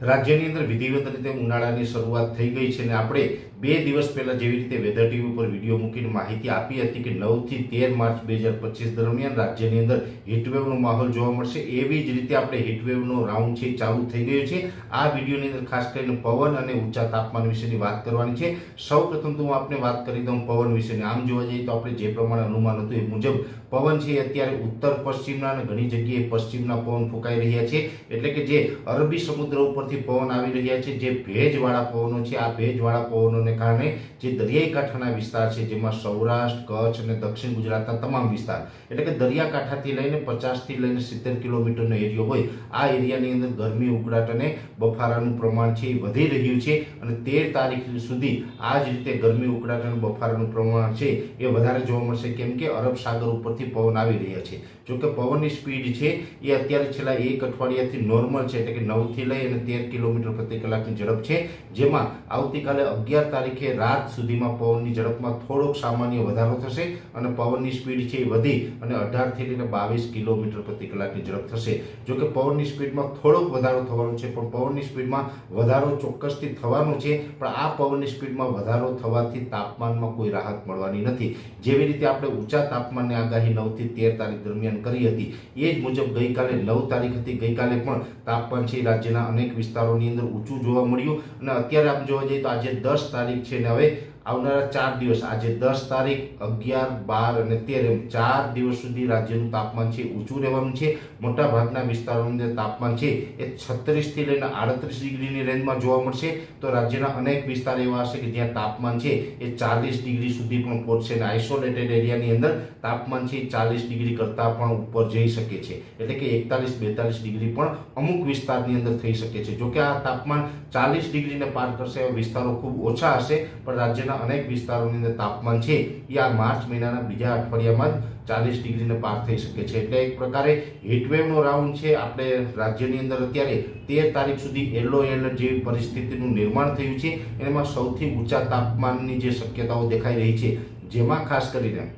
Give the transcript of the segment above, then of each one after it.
રાજ્યની અંદર વિધિવત રીતે ઉનાળાની શરૂઆત થઈ ગઈ છે અને આપણે બે દિવસ પહેલાં જેવી રીતે વેધર ટીવી ઉપર વીડિયો મૂકીને માહિતી આપી હતી કે નવથી તેર માર્ચ બે હજાર પચીસ દરમિયાન રાજ્યની અંદર હીટવેવનો માહોલ જોવા મળશે. એવી જ રીતે આપણે હીટવેવનો રાઉન્ડ છે ચાલુ થઈ ગયો છે. આ વિડીયોની અંદર ખાસ કરીને પવન અને ઊંચા તાપમાન વિશેની વાત કરવાની છે. સૌ તો હું આપણે વાત કરી દઉં પવન વિશેની. આમ જોવા જઈએ તો આપણે જે પ્રમાણે અનુમાન હતું એ મુજબ પવન છે અત્યારે ઉત્તર પશ્ચિમના અને ઘણી જગ્યાએ પશ્ચિમના પવન ફૂંકાઈ રહ્યા છે. એટલે કે જે અરબી સમુદ્ર ઉપરથી પવન આવી રહ્યા છે, જે ભેજવાળા પવનો છે. આ ભેજવાળા પવનોને કારણે જે દરિયાઈ કાંઠાના વિસ્તાર છે, જેમાં સૌરાષ્ટ્ર, કચ્છ અને દક્ષિણ ગુજરાતના તમામ વિસ્તાર, એટલે કે દરિયાકાંઠાથી લઈને પચાસથી લઈને સિત્તેર કિલોમીટરનો એરિયો હોય, આ એરિયાની અંદર ગરમી, ઉકળાટ અને બફારાનું પ્રમાણ છે એ વધી રહ્યું છે અને તેર તારીખ સુધી આ જ રીતે ગરમી, ઉકળાટ અને બફારાનું પ્રમાણ છે એ વધારે જોવા મળશે. કેમ કે અરબ સાગર ઉપરથી પવન આવી રહ્યા છે. જોકે પવનની સ્પીડ છે એ અત્યારે છેલ્લા એક અઠવાડિયાથી નોર્મલ છે, એટલે કે નવથી લઈ અને તેર કિલોમીટર પ્રતિ કલાકની ઝડપ છે, જેમાં આવતીકાલે અગિયાર તારીખે રાત સુધીમાં પવનની ઝડપમાં થોડોક સામાન્ય વધારો થશે અને પવનની સ્પીડ છે એ વધી અને અઢારથી લઈને બાવીસ કિલોમીટર પ્રતિ કલાકની ઝડપ થશે. જો કે પવનની સ્પીડમાં થોડોક વધારો થવાનો છે, પણ પવનની સ્પીડમાં વધારો ચોક્કસથી થવાનો છે, પણ આ પવનની સ્પીડમાં વધારો થવાથી તાપમાનમાં કોઈ રાહત મળવાની નથી. જેવી રીતે આપણે ઊંચા તાપમાનની આગાહી નવથી તેર તારીખ દરમિયાન કરી હતી, એ જ મુજબ ગઈકાલે નવ તારીખ હતી. ગઈકાલે પણ તાપમાન છે રાજ્યના અનેક વિસ્તારોની અંદર ઊંચું જોવા મળ્યું. અને અત્યારે આમ જોવા જઈએ તો આજે દસ તારીખ છે ને હવે આવનારા ચાર દિવસ, આજે દસ તારીખ, અગિયાર, બાર અને તેર એમ ચાર દિવસ સુધી રાજ્યનું તાપમાન છે, ઊંચું રહેવાનું છે મોટા ભાગના વિસ્તારોની અંદર તાપમાન છે, એ છત્રીસથી લઈને આડત્રીસ ડિગ્રીની રેન્જમાં જોવા મળશે. તો રાજ્યના અનેક વિસ્તાર એવા હશે કે જ્યાં તાપમાન છે, એ ચાલીસ ડિગ્રી સુધી પણ પહોંચશે અને આઇસોલેટેડ એરિયાની અંદર તાપમાન છે ચાલીસ ડિગ્રી કરતાં પણ ઉપર જઈ શકે છે. એટલે કે એકતાલીસ, બેતાલીસ ડિગ્રી પણ અમુક વિસ્તારની અંદર થઈ શકે છે. જોકે આ તાપમાન ચાલીસ ડિગ્રીને પાર કરશે એવા વિસ્તારો ખૂબ ઓછા હશે, પણ રાજ્યના અનેક વિસ્તારોની અંદર તાપમાન છે. એ આ માર્ચ મહિનાના બીજા અઠવાડિયામાં જ ચાલીસ ડિગ્રીને પાર થઈ શકે છે. એટલે એક પ્રકારે હીટવેવનો રાઉન્ડ છે. આપણે રાજ્યની અંદર અત્યારે તેર તારીખ સુધી યલો એલર્ટ જેવી પરિસ્થિતિનું નિર્માણ થયું છે. એમાં સૌથી ઊંચા તાપમાનની જે શક્યતાઓ દેખાઈ રહી છે. જેમાં ખાસ કરીને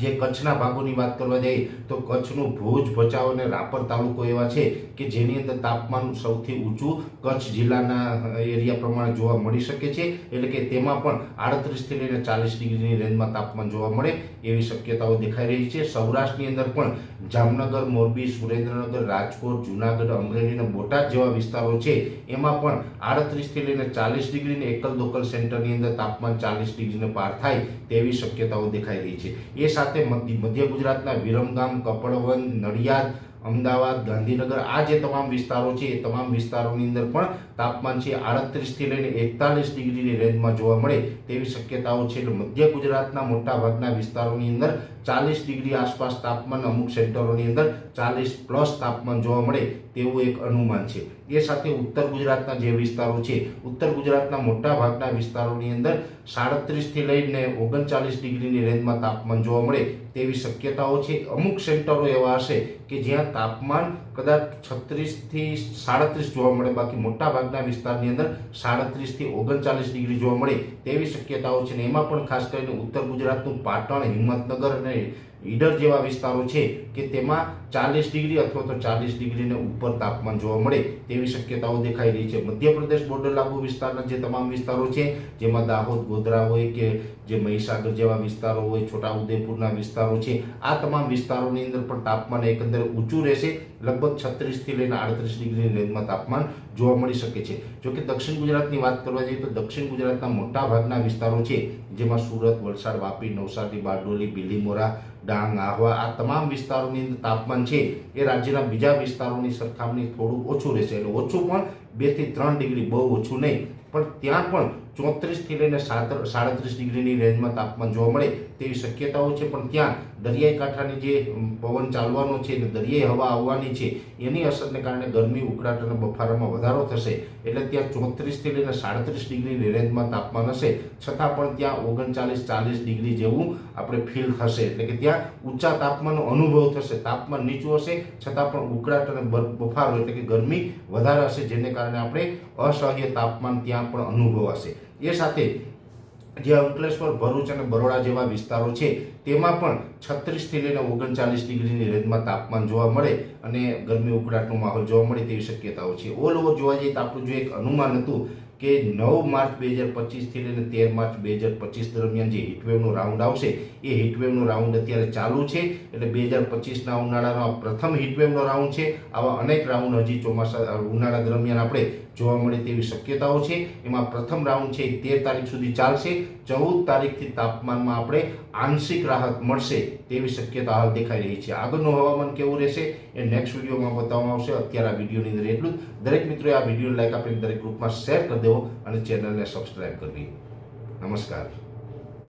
જે કચ્છના ભાગોની વાત કરવા જઈએ, તો કચ્છનું ભુજ, ભચાઉ અને રાપર તાલુકો એવા છે કે જેની અંદર તાપમાન સૌથી ઊંચું કચ્છ જિલ્લાના એરિયા પ્રમાણે જોવા મળી શકે છે. એટલે કે તેમાં પણ આડત્રીસથી લઈને ચાલીસ ડિગ્રીની રેન્જમાં તાપમાન જોવા મળે એવી શક્યતાઓ દેખાઈ રહી છે. સૌરાષ્ટ્રની અંદર પણ જામનગર, મોરબી, સુરેન્દ્રનગર, રાજકોટ, જુનાગઢ, અમરેલી અને બોટાદ જેવા વિસ્તારો છે. એમાં પણ આડત્રીસથી લઈને ચાલીસ ડિગ્રીને એકલ દોકલ સેન્ટરની અંદર તાપમાન ચાલીસ ડિગ્રીને પાર થાય તેવી શક્યતાઓ દેખાઈ રહી છે. એ સાથે મધ્ય ગુજરાતના વિરમગામ કપડવન નડિયાદ, અમદાવાદ, ગાંધીનગર, આ જે તમામ વિસ્તારો છે, એ તમામ વિસ્તારોની અંદર પણ તાપમાન છે આડત્રીસથી લઈને એકતાલીસ ડિગ્રીની રેન્જમાં જોવા મળે તેવી શક્યતાઓ છે. એટલે મધ્ય ગુજરાતના મોટા ભાગના વિસ્તારોની અંદર ચાલીસ ડિગ્રી આસપાસ તાપમાન અમુક સેન્ટરોની અંદર ચાલીસ પ્લસ તાપમાન જોવા મળે તેવું એક અનુમાન છે. એ સાથે ઉત્તર ગુજરાતના જે વિસ્તારો છે, ઉત્તર ગુજરાતના મોટા ભાગના વિસ્તારોની અંદર સાડત્રીસથી લઈને ઓગણચાલીસ ડિગ્રીની રેન્જમાં તાપમાન જોવા મળે તેવી શક્યતાઓ છે. અમુક સેન્ટરો એવા હશે કે જ્યાં તાપમાન કદાચ છત્રીસથી સાડત્રીસ જોવા મળે, બાકી મોટા ભાગના વિસ્તારની અંદર સાડત્રીસથી ઓગણચાલીસ ડિગ્રી જોવા મળે તેવી શક્યતાઓ છે. ને એમાં પણ ખાસ કરીને ઉત્તર ગુજરાતનું પાટણ, હિંમતનગર અને ઈડર જેવા વિસ્તારો છે કે તેમાં ચાલીસ ડિગ્રી અથવા તો ચાલીસ ડિગ્રીને ઉપર તાપમાન જોવા મળે તેવી શક્યતાઓ દેખાઈ રહી છે. મધ્યપ્રદેશ બોર્ડર લાગુ વિસ્તારના જે તમામ વિસ્તારો છે, જેમાં દાહોદ, ગોધરા હોય કે જે મહીસાગર જેવા વિસ્તારો હોય, છોટાઉદેપુરના વિસ્તારો છે, આ તમામ વિસ્તારોની અંદર પણ તાપમાન એકંદર ઊંચું રહેશે. લગભગ છત્રીસથી લઈને આડત્રીસ ડિગ્રી રેન્જમાં તાપમાન જોવા મળી શકે છે. જો કે દક્ષિણ ગુજરાતની વાત કરવા જઈએ તો દક્ષિણ ગુજરાતના મોટા ભાગના વિસ્તારો છે, જેમાં સુરત, વલસાડ, વાપી, નવસારી, બારડોલી, બિલીમોરા, ડાંગ, આહવા આ તમામ વિસ્તારોની અંદર તાપમાન છે. એ રાજ્યના બીજા વિસ્તારોની સરખામણી થોડું ઓછું રહેશે. એટલે ઓછું પણ બેથી ત્રણ ડિગ્રી બહુ ઓછું નહીં. પણ ત્યાં પણ ચોત્રીસથી લઈને સાડત્રીસ ડિગ્રીની રેન્જમાં તાપમાન જોવા મળે તેવી શક્યતાઓ છે, પણ ત્યાં દરિયાઈ કાંઠાની જે પવન ચાલવાનો છે અને દરિયાઈ હવા આવવાની છે, એની અસરને કારણે ગરમી, ઉકળાટ અને બફારામાં વધારો થશે. એટલે ત્યાં ચોત્રીસથી લઈને સાડત્રીસ ડિગ્રીની રેન્જમાં તાપમાન હશે. છતાં પણ ત્યાં ઓગણચાલીસ ચાલીસ ડિગ્રી જેવું આપણે ફીલ થશે. એટલે કે ત્યાં ઊંચા તાપમાનનો અનુભવ થશે. તાપમાન નીચું હશે, છતાં પણ ઉકળાટ અને બફારો એટલે કે ગરમી વધારે હશે, જેને કારણે આપણે અસહ્ય તાપમાન ત્યાં પણ અનુભવાશે. એ સાથે જે અંકલેશ્વર, ભરૂચ અને બરોડા જેવા વિસ્તારો છે, તેમાં પણ છત્રીસથી લઈને ઓગણચાલીસ ડિગ્રીની રેન્જમાં તાપમાન જોવા મળે અને ગરમી ઉકળાટનો માહોલ જોવા મળે તેવી શક્યતાઓ છે. ઓલ ઓવર જોવા જઈએ તો આપણું જો એક અનુમાન હતું કે નવ માર્ચ બે હજાર પચીસથી લઈને તેર માર્ચ બે હજાર પચીસ દરમિયાન જે હીટવેવનો રાઉન્ડ આવશે, એ હીટવેવનો રાઉન્ડ અત્યારે ચાલુ છે. એટલે બે હજાર પચીસના ઉનાળાનો પ્રથમ હીટવેવનો રાઉન્ડ છે. આવા અનેક રાઉન્ડ હજી ચોમાસા ઉનાળા દરમિયાન આપણે જોવા મળે તેવી શક્યતાઓ છે. એમાં પ્રથમ રાઉન્ડ છે તેર તારીખ સુધી ચાલશે. ચૌદ તારીખથી તાપમાનમાં આપણે આંશિક રાહત મળશે તેવી શક્યતા હાલ દેખાઈ રહી છે. આગળનું હવામાન કેવું રહેશે એ નેક્સ્ટ વિડીયોમાં બતાવવામાં આવશે. અત્યારે આ વિડીયોની અંદર એટલું જ. દરેક મિત્રોએ આ વીડિયો લાઈક આપીને દરેક ગ્રુપમાં શેર કરી દેવો અને ચેનલને સબસ્ક્રાઈબ કરવી. નમસ્કાર.